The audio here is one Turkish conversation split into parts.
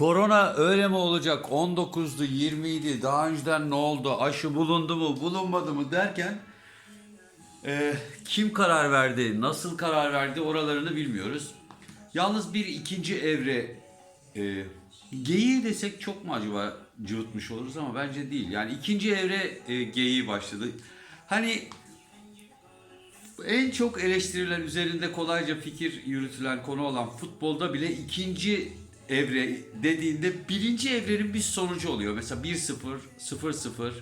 Korona öyle mi olacak? 19'du, 20'ydi. Daha önceden ne oldu? Aşı bulundu mu, bulunmadı mı derken e, kim karar verdi, nasıl karar verdi oralarını bilmiyoruz. Yalnız bir ikinci evre e, geyiği desek çok mu acaba cıvıtmış oluruz ama bence değil. Yani ikinci evre e, geyiği başladı. Hani en çok eleştirilen üzerinde kolayca fikir yürütülen konu olan futbolda bile ikinci evre dediğinde birinci evrenin bir sonucu oluyor. Mesela 1-0, 0-0,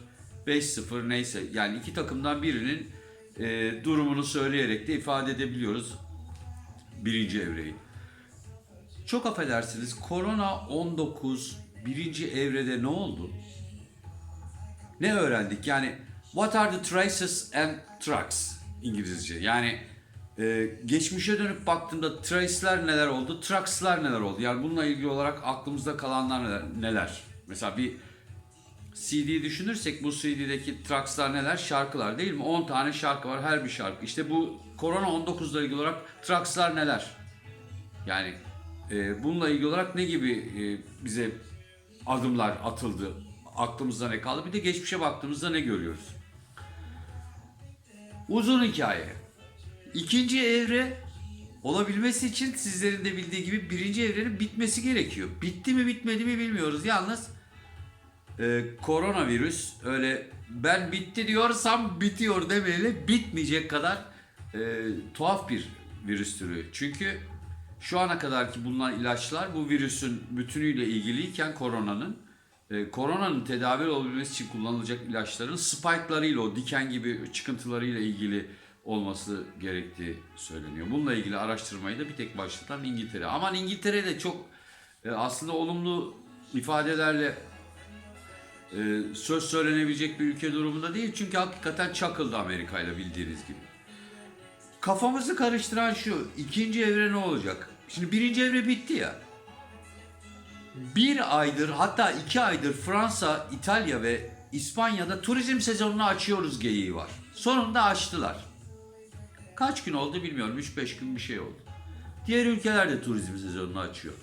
5-0 neyse yani iki takımdan birinin e, durumunu söyleyerek de ifade edebiliyoruz birinci evreyi. Çok affedersiniz korona 19 birinci evrede ne oldu? Ne öğrendik? Yani what are the traces and tracks İngilizce. Yani e, geçmişe dönüp baktığımda trace'ler neler oldu, tracks'lar neler oldu? Yani bununla ilgili olarak aklımızda kalanlar neler? neler? Mesela bir CD düşünürsek bu CD'deki tracks'lar neler? Şarkılar değil mi? 10 tane şarkı var her bir şarkı. İşte bu korona 19 ile ilgili olarak tracks'lar neler? Yani e, bununla ilgili olarak ne gibi e, bize adımlar atıldı? Aklımızda ne kaldı? Bir de geçmişe baktığımızda ne görüyoruz? Uzun hikaye. İkinci evre olabilmesi için sizlerin de bildiği gibi birinci evrenin bitmesi gerekiyor. Bitti mi bitmedi mi bilmiyoruz. Yalnız e, koronavirüs öyle ben bitti diyorsam bitiyor demeyle bitmeyecek kadar e, tuhaf bir virüs türü. Çünkü şu ana kadarki bulunan ilaçlar bu virüsün bütünüyle ilgiliyken koronanın e, koronanın tedavi olabilmesi için kullanılacak ilaçların spike'larıyla o diken gibi çıkıntılarıyla ilgili olması gerektiği söyleniyor. Bununla ilgili araştırmayı da bir tek başlatan İngiltere. Aman İngiltere de çok e, aslında olumlu ifadelerle e, söz söylenebilecek bir ülke durumunda değil. Çünkü hakikaten çakıldı Amerika ile bildiğiniz gibi. Kafamızı karıştıran şu, ikinci evre ne olacak? Şimdi birinci evre bitti ya. Bir aydır hatta iki aydır Fransa, İtalya ve İspanya'da turizm sezonunu açıyoruz geyiği var. Sonunda açtılar. Kaç gün oldu bilmiyorum. 3-5 gün bir şey oldu. Diğer ülkeler de turizm sezonunu açıyor.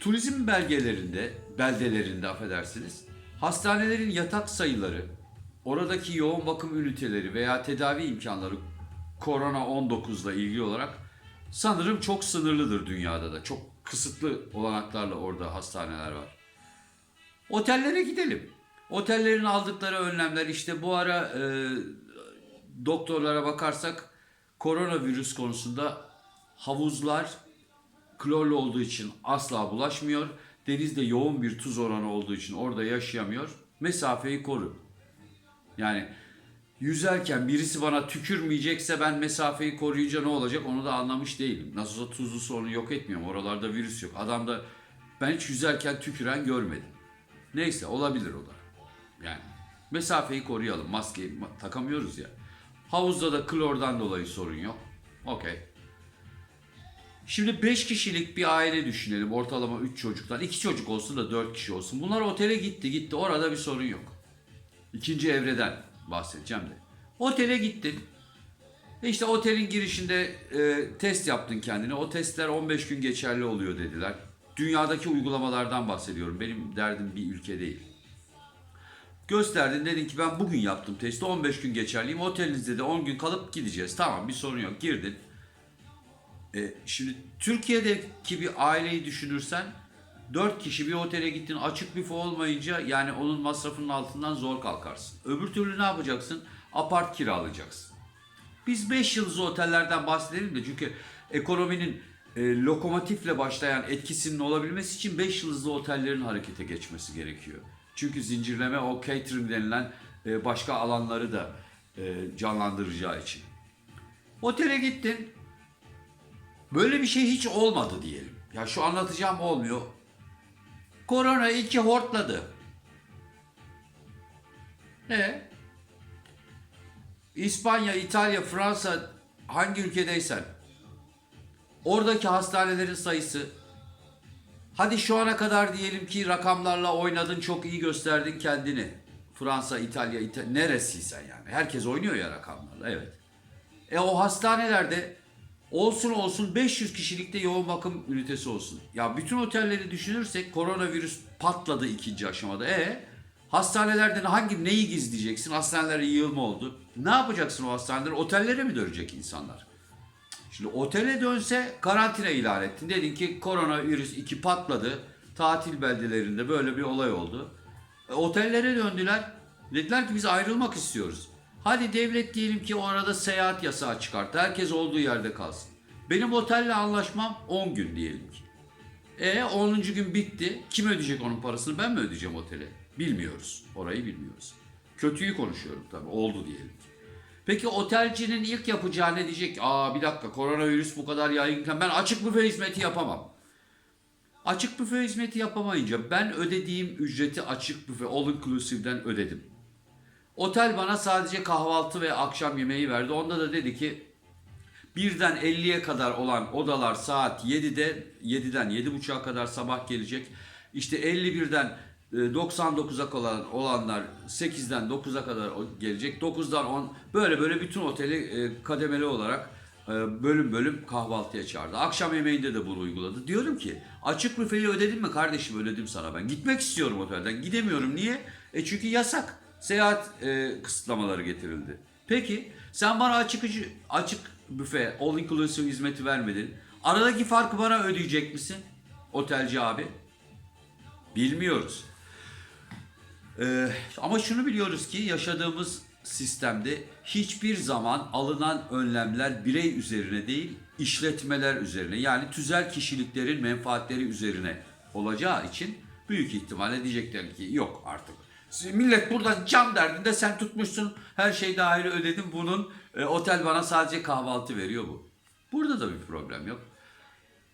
Turizm belgelerinde, beldelerinde affedersiniz, hastanelerin yatak sayıları, oradaki yoğun bakım üniteleri veya tedavi imkanları korona 19 ile ilgili olarak sanırım çok sınırlıdır dünyada da. Çok kısıtlı olanaklarla orada hastaneler var. Otellere gidelim. Otellerin aldıkları önlemler işte bu ara e, doktorlara bakarsak koronavirüs konusunda havuzlar klorlu olduğu için asla bulaşmıyor. Denizde yoğun bir tuz oranı olduğu için orada yaşayamıyor. Mesafeyi koru. Yani yüzerken birisi bana tükürmeyecekse ben mesafeyi koruyunca ne olacak onu da anlamış değilim. Nasıl olsa tuzlu su onu yok etmiyorum. Oralarda virüs yok. Adamda ben hiç yüzerken tüküren görmedim. Neyse olabilir o da. Yani mesafeyi koruyalım. Maskeyi ma- takamıyoruz ya. Havuzda da klordan dolayı sorun yok. Okey. Şimdi 5 kişilik bir aile düşünelim. Ortalama 3 çocuktan. 2 çocuk olsun da 4 kişi olsun. Bunlar otele gitti gitti. Orada bir sorun yok. İkinci evreden bahsedeceğim de. Otele gittin. E İşte otelin girişinde e, test yaptın kendine. O testler 15 gün geçerli oluyor dediler. Dünyadaki uygulamalardan bahsediyorum. Benim derdim bir ülke değil. Gösterdin dedin ki ben bugün yaptım testi 15 gün geçerliyim. Otelinizde de 10 gün kalıp gideceğiz. Tamam bir sorun yok girdin. E, şimdi Türkiye'deki bir aileyi düşünürsen 4 kişi bir otele gittin açık büfe olmayınca yani onun masrafının altından zor kalkarsın. Öbür türlü ne yapacaksın? Apart kiralayacaksın. Biz 5 yıldızlı otellerden bahsedelim de çünkü ekonominin e, lokomotifle başlayan etkisinin olabilmesi için 5 yıldızlı otellerin harekete geçmesi gerekiyor. Çünkü zincirleme o catering denilen e, başka alanları da e, canlandıracağı için. Otele gittin. Böyle bir şey hiç olmadı diyelim. Ya şu anlatacağım olmuyor. Korona iki hortladı. Ne? İspanya, İtalya, Fransa hangi ülkedeysen oradaki hastanelerin sayısı hadi şu ana kadar diyelim ki rakamlarla oynadın çok iyi gösterdin kendini. Fransa, İtalya, İtalya neresiysen yani. Herkes oynuyor ya rakamlarla evet. E o hastanelerde Olsun olsun 500 kişilikte yoğun bakım ünitesi olsun. Ya bütün otelleri düşünürsek koronavirüs patladı ikinci aşamada. E hastanelerden hangi neyi gizleyeceksin? Hastanelere yığılma oldu. Ne yapacaksın o hastaneler? Otellere mi dönecek insanlar? Şimdi otele dönse karantina ilan ettin. Dedin ki koronavirüs 2 patladı. Tatil beldelerinde böyle bir olay oldu. E, otellere döndüler. Dediler ki biz ayrılmak istiyoruz. Hadi devlet diyelim ki o arada seyahat yasağı çıkarttı. Herkes olduğu yerde kalsın. Benim otelle anlaşmam 10 gün diyelim ki. E 10. gün bitti. Kim ödeyecek onun parasını? Ben mi ödeyeceğim otele? Bilmiyoruz. Orayı bilmiyoruz. Kötüyü konuşuyorum tabii. Oldu diyelim ki. Peki otelcinin ilk yapacağı ne diyecek? Aa bir dakika koronavirüs bu kadar yaygınken ben açık büfe hizmeti yapamam. Açık büfe hizmeti yapamayınca ben ödediğim ücreti açık büfe all inclusive'den ödedim. Otel bana sadece kahvaltı ve akşam yemeği verdi. Onda da dedi ki birden 50'ye kadar olan odalar saat 7'de 7'den 7.30'a kadar sabah gelecek. İşte 51'den e, 99'a kalan olanlar 8'den 9'a kadar gelecek. 9'dan 10 böyle böyle bütün oteli e, kademeli olarak e, bölüm bölüm kahvaltıya çağırdı. Akşam yemeğinde de bunu uyguladı. Diyorum ki açık büfeyi ödedin mi kardeşim ödedim sana ben. Gitmek istiyorum otelden. Gidemiyorum. Niye? E çünkü yasak. Seyahat e, kısıtlamaları getirildi. Peki sen bana açık açık büfe all inclusive hizmeti vermedin. Aradaki farkı bana ödeyecek misin? Otelci abi. Bilmiyoruz. Ee, ama şunu biliyoruz ki yaşadığımız sistemde hiçbir zaman alınan önlemler birey üzerine değil, işletmeler üzerine yani tüzel kişiliklerin menfaatleri üzerine olacağı için büyük ihtimalle diyecekler ki yok artık. Millet buradan cam derdinde sen tutmuşsun her şey dahil ödedim bunun e, otel bana sadece kahvaltı veriyor bu. Burada da bir problem yok.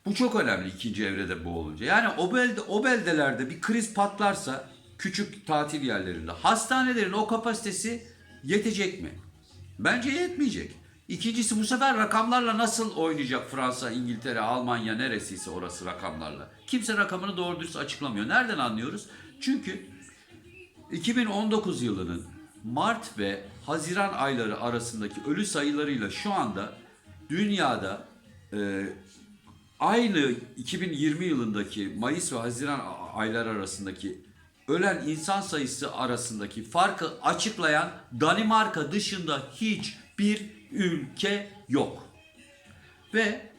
Bu çok önemli ikinci evrede bu olunca. Yani o, belde, o beldelerde bir kriz patlarsa küçük tatil yerlerinde hastanelerin o kapasitesi yetecek mi? Bence yetmeyecek. İkincisi bu sefer rakamlarla nasıl oynayacak Fransa, İngiltere, Almanya neresiyse orası rakamlarla. Kimse rakamını doğru dürüst açıklamıyor. Nereden anlıyoruz? Çünkü 2019 yılının Mart ve Haziran ayları arasındaki ölü sayılarıyla şu anda dünyada e, aynı 2020 yılındaki Mayıs ve Haziran ayları arasındaki ölen insan sayısı arasındaki farkı açıklayan Danimarka dışında hiçbir ülke yok. Ve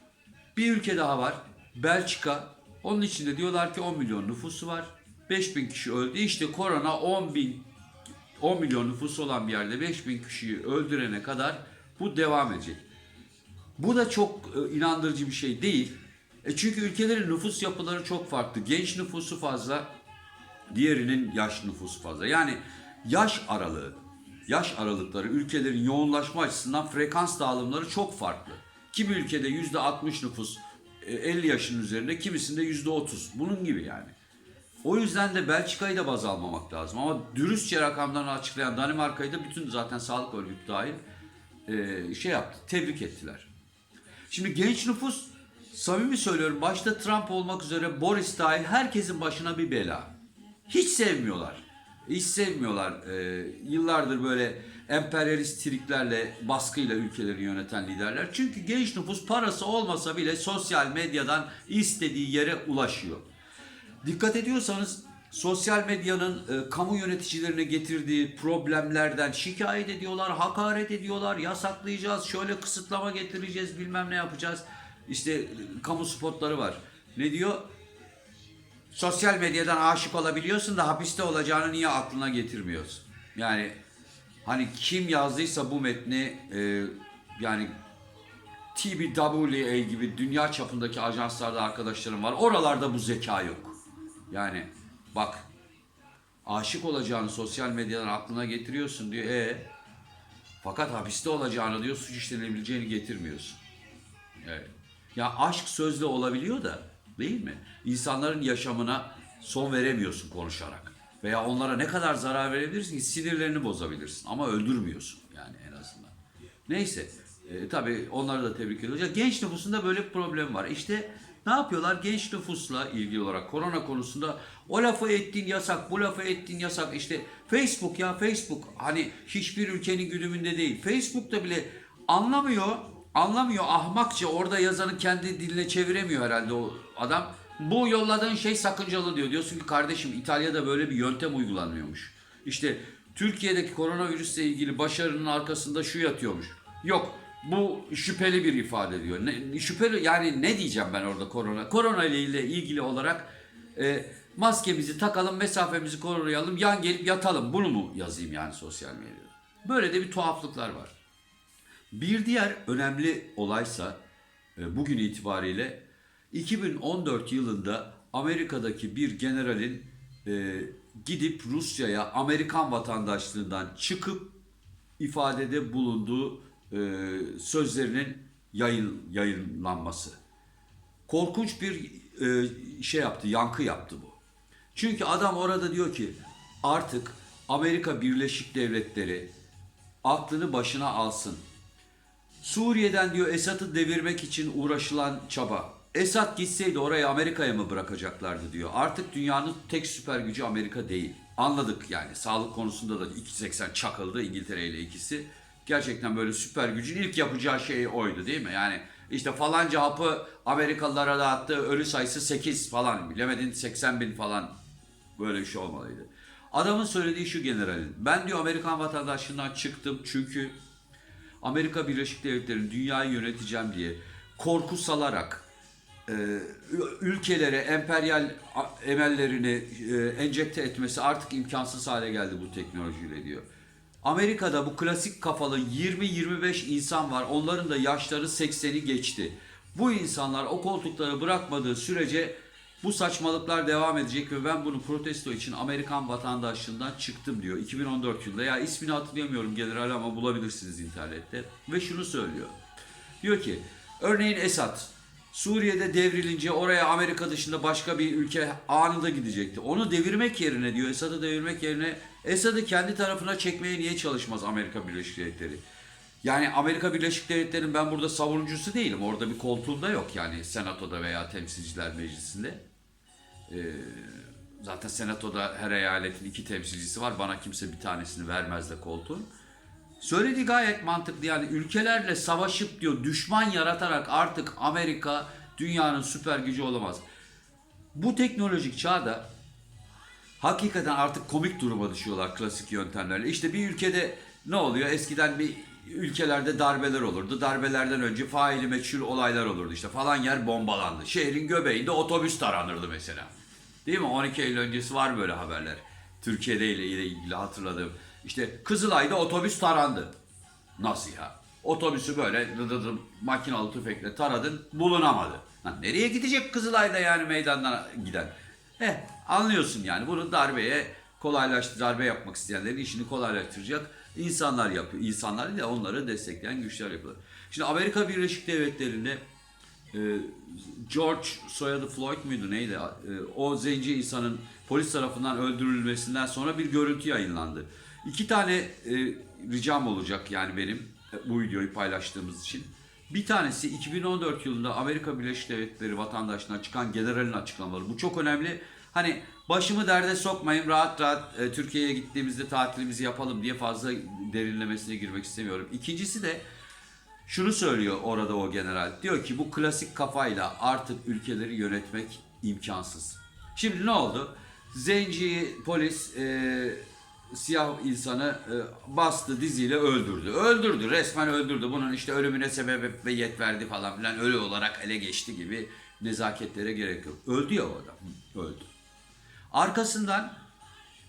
bir ülke daha var. Belçika. Onun içinde diyorlar ki 10 milyon nüfusu var. 5 bin kişi öldü. İşte korona 10 bin 10 milyon nüfusu olan bir yerde 5 bin kişiyi öldürene kadar bu devam edecek. Bu da çok e, inandırıcı bir şey değil. E çünkü ülkelerin nüfus yapıları çok farklı. Genç nüfusu fazla, diğerinin yaş nüfusu fazla. Yani yaş aralığı, yaş aralıkları ülkelerin yoğunlaşma açısından frekans dağılımları çok farklı. Kimi ülkede yüzde 60 nüfus e, 50 yaşın üzerinde, kimisinde yüzde 30. Bunun gibi yani. O yüzden de Belçika'yı da baz almamak lazım. Ama dürüstçe rakamlarını açıklayan Danimarka'yı da bütün zaten sağlık örgütü dahil e, şey yaptı, tebrik ettiler. Şimdi genç nüfus samimi söylüyorum başta Trump olmak üzere Boris dahil herkesin başına bir bela. Hiç sevmiyorlar. Hiç sevmiyorlar. Ee, yıllardır böyle emperyalist triklerle, baskıyla ülkeleri yöneten liderler. Çünkü genç nüfus parası olmasa bile sosyal medyadan istediği yere ulaşıyor. Dikkat ediyorsanız sosyal medyanın e, kamu yöneticilerine getirdiği problemlerden şikayet ediyorlar, hakaret ediyorlar, yasaklayacağız, şöyle kısıtlama getireceğiz, bilmem ne yapacağız. İşte e, kamu spotları var. Ne diyor? Sosyal medyadan aşık olabiliyorsun da hapiste olacağını niye aklına getirmiyorsun? Yani hani kim yazdıysa bu metni e, yani TBWA gibi dünya çapındaki ajanslarda arkadaşlarım var. Oralarda bu zeka yok. Yani bak aşık olacağını sosyal medyadan aklına getiriyorsun diyor. E fakat hapiste olacağını diyor suç işlenebileceğini getirmiyorsun. Evet. Ya aşk sözlü olabiliyor da değil mi? İnsanların yaşamına son veremiyorsun konuşarak. Veya onlara ne kadar zarar verebilirsin ki sinirlerini bozabilirsin ama öldürmüyorsun yani en azından. Neyse e, tabii onları da tebrik ediyoruz. Genç nüfusunda böyle bir problem var. İşte ne yapıyorlar? Genç nüfusla ilgili olarak korona konusunda o lafı ettiğin yasak, bu lafı ettiğin yasak. İşte Facebook ya Facebook hani hiçbir ülkenin güdümünde değil. Facebook'ta bile anlamıyor anlamıyor ahmakça orada yazanı kendi diline çeviremiyor herhalde o adam. Bu yolladığın şey sakıncalı diyor. Diyorsun ki kardeşim İtalya'da böyle bir yöntem uygulanıyormuş. İşte Türkiye'deki koronavirüsle ilgili başarının arkasında şu yatıyormuş. Yok bu şüpheli bir ifade diyor. Ne, şüpheli yani ne diyeceğim ben orada korona? Korona ile ilgili olarak e, maskemizi takalım, mesafemizi koruyalım, yan gelip yatalım. Bunu mu yazayım yani sosyal medyada? Böyle de bir tuhaflıklar var. Bir diğer önemli olaysa e, bugün itibariyle 2014 yılında Amerika'daki bir generalin e, gidip Rusya'ya Amerikan vatandaşlığından çıkıp ifadede bulunduğu e, sözlerinin yayın, yayınlanması. Korkunç bir e, şey yaptı, yankı yaptı bu. Çünkü adam orada diyor ki artık Amerika Birleşik Devletleri aklını başına alsın. Suriye'den diyor Esad'ı devirmek için uğraşılan çaba. Esad gitseydi orayı Amerika'ya mı bırakacaklardı diyor. Artık dünyanın tek süper gücü Amerika değil. Anladık yani. Sağlık konusunda da 2.80 çakıldı İngiltere ile ikisi. Gerçekten böyle süper gücün ilk yapacağı şey oydu değil mi? Yani işte falanca hapı Amerikalılara dağıttı. Ölü sayısı 8 falan. Bilemedin 80 bin falan. Böyle bir şey olmalıydı. Adamın söylediği şu generalin. Ben diyor Amerikan vatandaşlığından çıktım çünkü Amerika Birleşik Devletleri'nin dünyayı yöneteceğim diye korku salarak ülkelere emperyal emellerini e, enjekte etmesi artık imkansız hale geldi bu teknolojiyle diyor. Amerika'da bu klasik kafalı 20-25 insan var. Onların da yaşları 80'i geçti. Bu insanlar o koltukları bırakmadığı sürece bu saçmalıklar devam edecek ve ben bunu protesto için Amerikan vatandaşlığından çıktım diyor. 2014 yılında ya ismini hatırlayamıyorum general ama bulabilirsiniz internette. Ve şunu söylüyor. Diyor ki örneğin Esad Suriye'de devrilince oraya Amerika dışında başka bir ülke anında gidecekti. Onu devirmek yerine diyor Esad'ı devirmek yerine Esad'ı kendi tarafına çekmeye niye çalışmaz Amerika Birleşik Devletleri? Yani Amerika Birleşik Devletleri'nin ben burada savunucusu değilim. Orada bir koltuğunda yok yani senatoda veya temsilciler meclisinde. Ee, zaten senatoda her eyaletin iki temsilcisi var. Bana kimse bir tanesini vermez de koltuğun. Söylediği gayet mantıklı yani ülkelerle savaşıp diyor düşman yaratarak artık Amerika dünyanın süper gücü olamaz. Bu teknolojik çağda hakikaten artık komik duruma düşüyorlar klasik yöntemlerle. İşte bir ülkede ne oluyor? Eskiden bir ülkelerde darbeler olurdu. Darbelerden önce faili meçhul olaylar olurdu. İşte falan yer bombalandı. Şehrin göbeğinde otobüs taranırdı mesela. Değil mi? 12 Eylül öncesi var böyle haberler. Türkiye'de ile ilgili hatırladığım. İşte Kızılay'da otobüs tarandı. Nasıl ya? Otobüsü böyle dı dı dı makinalı tüfekle taradın bulunamadı. Lan nereye gidecek Kızılay'da yani meydandan giden? Eh anlıyorsun yani bunu darbeye kolaylaştı darbe yapmak isteyenlerin işini kolaylaştıracak insanlar yapıyor. İnsanlar de onları destekleyen güçler yapıyorlar. Şimdi Amerika Birleşik Devletleri'nde e, George soyadı Floyd muydu neydi? E, o zenci insanın polis tarafından öldürülmesinden sonra bir görüntü yayınlandı. İki tane e, ricam olacak yani benim e, bu videoyu paylaştığımız için. Bir tanesi 2014 yılında Amerika Birleşik Devletleri vatandaşına çıkan generalin açıklamaları. Bu çok önemli. Hani başımı derde sokmayın rahat rahat e, Türkiye'ye gittiğimizde tatilimizi yapalım diye fazla derinlemesine girmek istemiyorum. İkincisi de şunu söylüyor orada o general. Diyor ki bu klasik kafayla artık ülkeleri yönetmek imkansız. Şimdi ne oldu? Zenci polis e, siyah insanı e, bastı diziyle öldürdü. Öldürdü resmen öldürdü. Bunun işte ölümüne sebebiyet verdi falan filan ölü olarak ele geçti gibi nezaketlere gerek yok. Öldü ya o adam. Öldü. Arkasından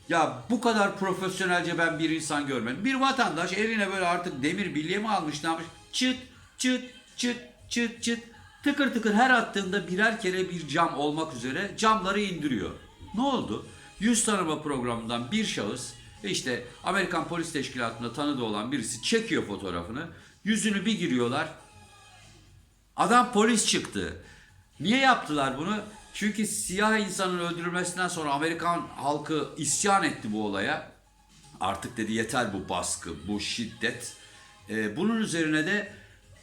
ya bu kadar profesyonelce ben bir insan görmedim. Bir vatandaş eline böyle artık demir bilye mi almış ne yapmış? Çıt çıt çıt çıt çıt tıkır tıkır her attığında birer kere bir cam olmak üzere camları indiriyor. Ne oldu? Yüz tanıma programından bir şahıs işte Amerikan Polis Teşkilatı'nda tanıdığı olan birisi çekiyor fotoğrafını. Yüzünü bir giriyorlar. Adam polis çıktı. Niye yaptılar bunu? Çünkü siyah insanın öldürülmesinden sonra Amerikan halkı isyan etti bu olaya. Artık dedi yeter bu baskı, bu şiddet. Ee, bunun üzerine de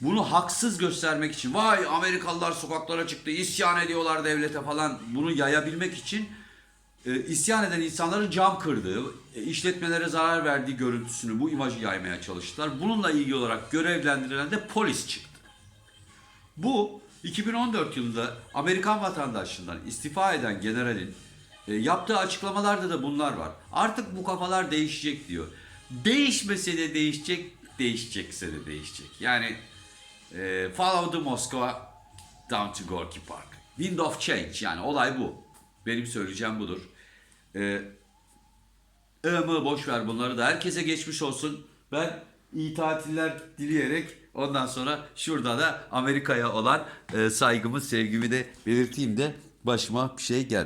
bunu haksız göstermek için vay Amerikalılar sokaklara çıktı, isyan ediyorlar devlete falan bunu yayabilmek için e, isyan eden insanların cam kırdığı, e, işletmelere zarar verdiği görüntüsünü, bu imajı yaymaya çalıştılar. Bununla ilgili olarak görevlendirilen de polis çıktı. Bu 2014 yılında Amerikan vatandaşlığından istifa eden generalin e, yaptığı açıklamalarda da bunlar var. Artık bu kafalar değişecek diyor. Değişmese de değişecek, değişecekse de değişecek. Yani e, follow the Moskva down to Gorky Park. Wind of change yani olay bu. Benim söyleyeceğim budur. E, ığmı boş ver bunları da herkese geçmiş olsun. Ben iyi tatiller dileyerek ondan sonra şurada da Amerika'ya olan e, saygımı sevgimi de belirteyim de başıma bir şey geldi.